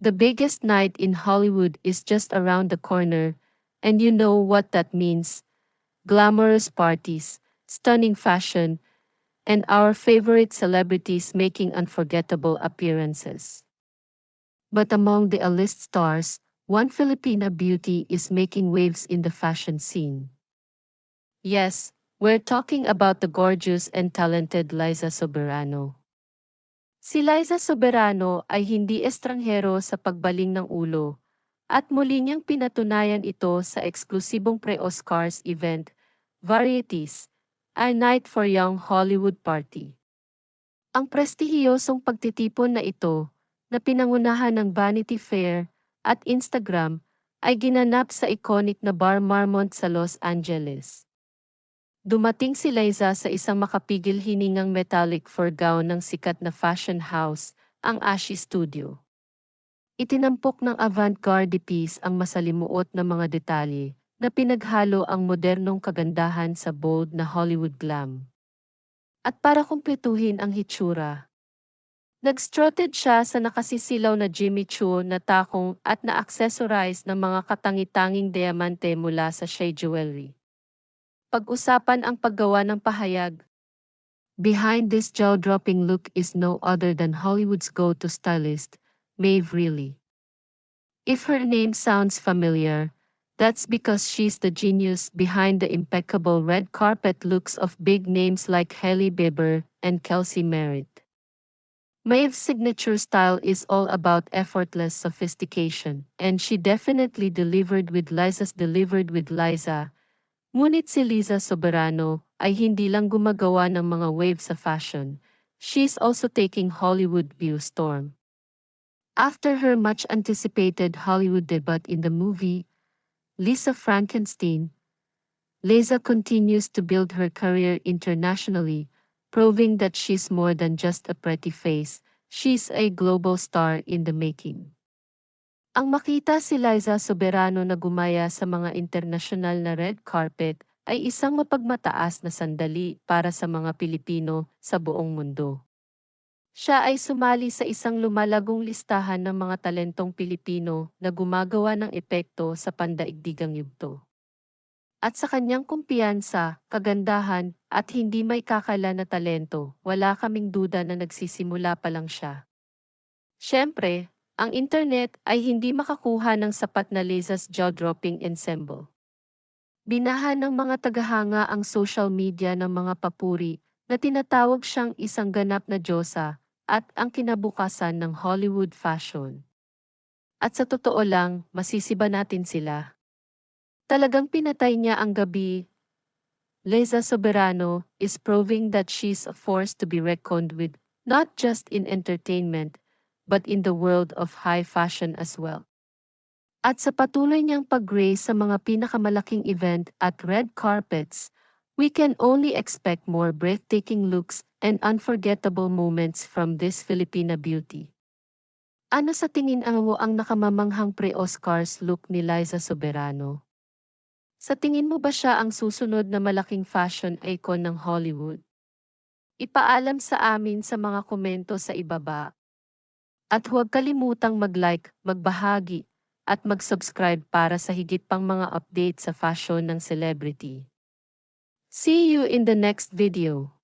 The biggest night in Hollywood is just around the corner, and you know what that means. Glamorous parties, stunning fashion, and our favorite celebrities making unforgettable appearances. But among the A-list stars, one Filipina beauty is making waves in the fashion scene. Yes, we're talking about the gorgeous and talented Liza Soberano. Si Liza Soberano ay hindi estranghero sa pagbaling ng ulo, at muli niyang pinatunayan ito sa eksklusibong pre-Oscars event, Varieties, A Night for Young Hollywood Party. Ang prestihiyosong pagtitipon na ito, na pinangunahan ng Vanity Fair at Instagram, ay ginanap sa iconic na Bar Marmont sa Los Angeles. Dumating si Liza sa isang makapigil hiningang metallic fur gown ng sikat na fashion house, ang Ashi Studio. Itinampok ng avant-garde piece ang masalimuot na mga detalye na pinaghalo ang modernong kagandahan sa bold na Hollywood glam. At para kumpletuhin ang hitsura, Nag-strutted siya sa nakasisilaw na Jimmy Choo na takong at na-accessorize ng mga katangi-tanging diamante mula sa Shea Jewelry. Pag-usapan ang paggawa ng pahayag. Behind this jaw-dropping look is no other than Hollywood's go-to stylist, Maeve Reilly. If her name sounds familiar, that's because she's the genius behind the impeccable red carpet looks of big names like Hailey Bieber and Kelsey Merritt. Maeve's signature style is all about effortless sophistication, and she definitely delivered with Liza's delivered with Liza, Ngunit si Liza Soberano ay hindi lang gumagawa ng mga waves sa fashion, she's also taking Hollywood view storm. After her much-anticipated Hollywood debut in the movie, Lisa Frankenstein, Liza continues to build her career internationally, proving that she's more than just a pretty face, she's a global star in the making. Ang makita si Liza Soberano na gumaya sa mga internasyonal na red carpet ay isang mapagmataas na sandali para sa mga Pilipino sa buong mundo. Siya ay sumali sa isang lumalagong listahan ng mga talentong Pilipino na gumagawa ng epekto sa pandaigdigang yugto. At sa kanyang kumpiyansa, kagandahan, at hindi may kakala na talento, wala kaming duda na nagsisimula pa lang siya. Siyempre, ang internet ay hindi makakuha ng sapat na Liza's jaw-dropping ensemble. Binahan ng mga tagahanga ang social media ng mga papuri na tinatawag siyang isang ganap na Diyosa at ang kinabukasan ng Hollywood fashion. At sa totoo lang, masisiba natin sila. Talagang pinatay niya ang gabi. Liza Soberano is proving that she's a force to be reckoned with, not just in entertainment, but in the world of high fashion as well. At sa patuloy niyang pag-grace sa mga pinakamalaking event at red carpets, we can only expect more breathtaking looks and unforgettable moments from this Filipina beauty. Ano sa tingin mo ang nakamamanghang pre-Oscars look ni Liza Soberano? Sa tingin mo ba siya ang susunod na malaking fashion icon ng Hollywood? Ipaalam sa amin sa mga komento sa ibaba. At huwag kalimutang mag-like, magbahagi, at mag-subscribe para sa higit pang mga update sa fashion ng celebrity. See you in the next video.